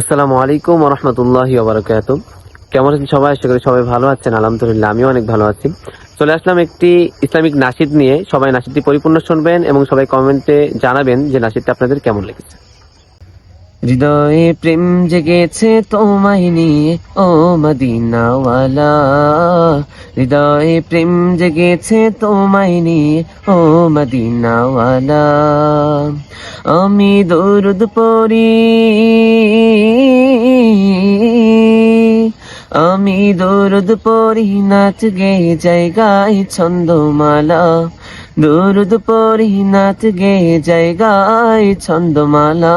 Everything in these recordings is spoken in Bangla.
আসসালামু আলাইকুম রহমতুল্লাহ বারকাত কেমন আছেন সবাই? আশা করি সবাই ভালো আছেন। আলহামদুলিল্লাহ, আমিও অনেক ভালো আছি। চলে আসলাম একটি ইসলামিক নাসিদ নিয়ে। সবাই নাসিদটি পরিপূর্ণ শুনবেন এবং সবাই কমেন্টে জানাবেন যে নাসিদটা আপনাদের কেমন লেগেছে। হৃদয়ে প্রেম জেগেছে তোমায় নিয়ে, ও মদিনাওয়ালা। হৃদয়ে প্রেম জেগেছে তোমায় নিয়ে, ও মদিনাওয়ালা। আমি দরুদ পড়ি, আমি দরুদ পড়ি, নাচ গে জায়গায় ছন্দমালা। দরুদ পড়ি, নাচ গে জায়গায় ছন্দমালা।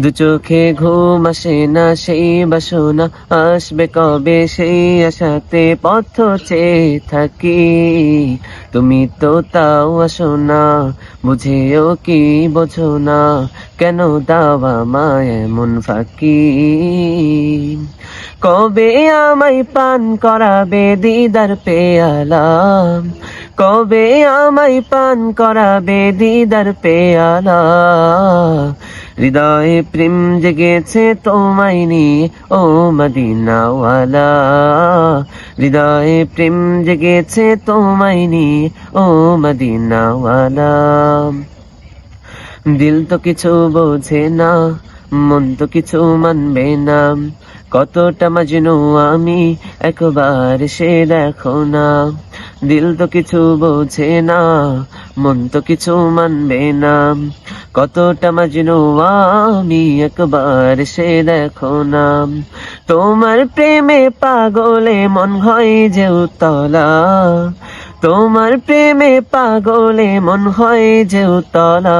দু চোখে ঘুম আসে না, সেই বাসনা আসবে কবে? সেই আশাতে পথ চেয়ে থাকি। তুমি তো তাও আসো না, বুঝেও কি বোঝো না, কেন দাওয়া মায় মন ফাঁকি? কবে আমায় পান করাবে দিদার পেয়ালাম কবে আমায় পান করাবে দিদার পেয়ালা? হৃদয়ে প্রেম জেগেছে তোমায় নিয়ে, ও মদিনাওয়ালা। হৃদয়ে প্রেম জেগেছে তোমায় নিয়ে, ও মদিনাওয়ালা। দিল তো কিছু বোঝে না, মন তো কিছু মানবে না। কতটা মাজনু আমি, একবার সে দেখো না। দিল তো কিছু বোঝে না, মন তো কিছু মানবে না। কতটা মাজনু আমি একবার সে দেখো না। তোমার প্রেমে পাগলে মন হয় যে উতলা। তোমার প্রেমে পাগলে মন হয় যে উতলা।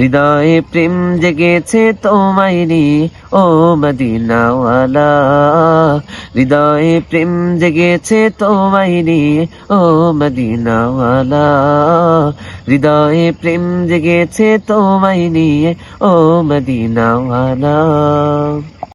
হৃদয়ে প্রেম জেগেছে তোমায় নিয়ে ও মদিনাওয়ালা। হৃদয়ে প্রেম জেগেছে তোমায় নিয়ে ও মদিনাওয়ালা। হৃদয়ে প্রেম জেগেছে তোমায় নিয়ে ও মদিনাওয়ালা।